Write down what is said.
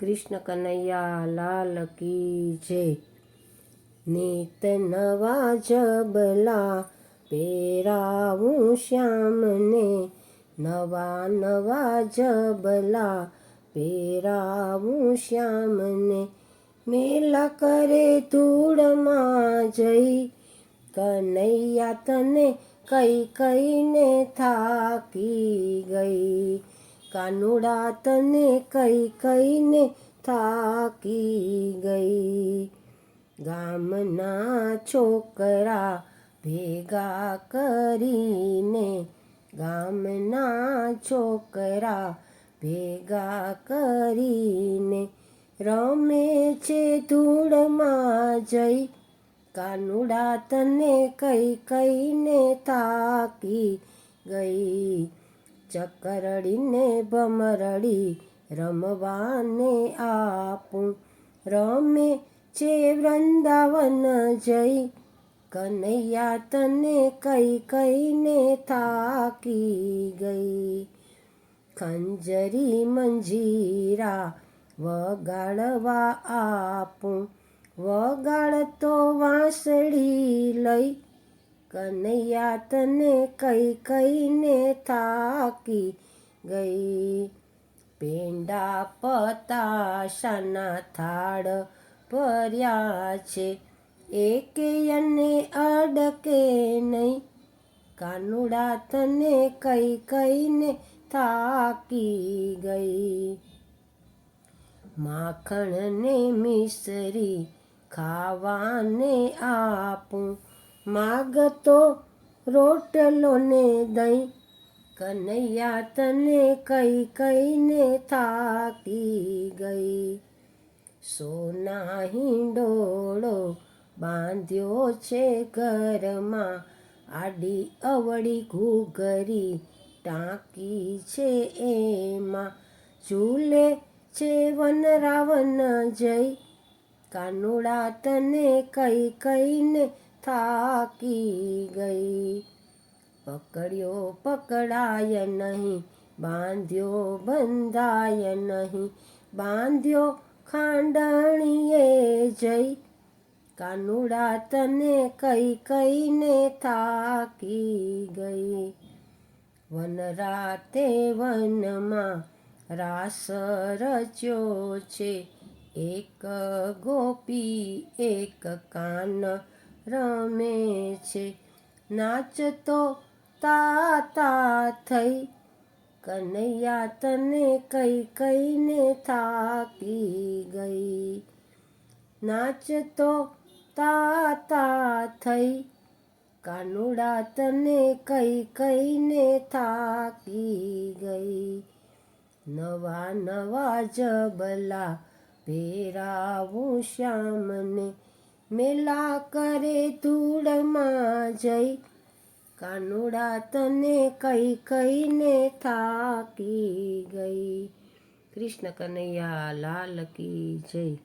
કૃષ્ણ કનૈયા લાલ કી જય. નિત નવા જબલા પેરાવું શ્યામને. નવા નવા જબલા પેરાવું શ્યામને. મેલા કરે ધૂળમાં જઈ. કનૈયા તને કઈ કઈને થાકી ગઈ. કાનુડા તને કઈ કઈને થાકી ગઈ. ગામના છોકરા ભેગા કરીને ગામના છોકરા ભેગા કરીને રમે છે ધૂળમાં જઈ. કાનુડા તને કઈ કઈને થાકી ગઈ. ચકરડીને ભમરડી રમવાને આપું. રમે છે વૃંદાવન જઈ, કનૈયા તને કઈ કઈને થાકી ગઈ. ખંજરી મંજીરા વગાડવા આપું. વગાડતો વાંસળી લઈ કનૈયા તને કઈ કઈને થાકી ગઈ? પેંડા પતાશાના થાળ ભર્યા છે. એકે અને અડકે નહીં. કાનુડા તને કઈ કઈને થાકી ગઈ? માખણને મિસરી ખાવાને આપું. માગતો રોટલો ને દહીં. કનૈયા તને કઈ કઈને થાકી ગઈ. સોના હિંડોળો બાંધ્યો છે ઘરમાં. આડી અવળી ઘૂઘરી ટાંકી છે એમાં. ઝૂલે છે વન જઈ કાનુડા તને કઈ કઈને થાકી ગઈ. પકડ્યો, પકડાય નહીં. બાંધ્યો, બંધાય નહીં. બાંધ્યો, ખાંડણીએ જઈ. કાનુડા તને કઈ કઈને થાકી ગઈ. વન રાતે વનમાં રાસ રચ્યો છે. એક ગોપી, એક કાન રમે છે નાચતો તાતા થઈ. કનૈયા તને કઈ કઈને થાકી ગઈ. નાચતો તાતા થઈ. કાનુડા તને કઈ કઈને થાકી ગઈ. નવા નવા જબલા ભેરાવું શ્યામને. મેલા કરે ધૂળમાં જઈ કાનુડા તને કઈ કઈને થાકી ગઈ. કૃષ્ણ કનૈયા લાલ કી જય.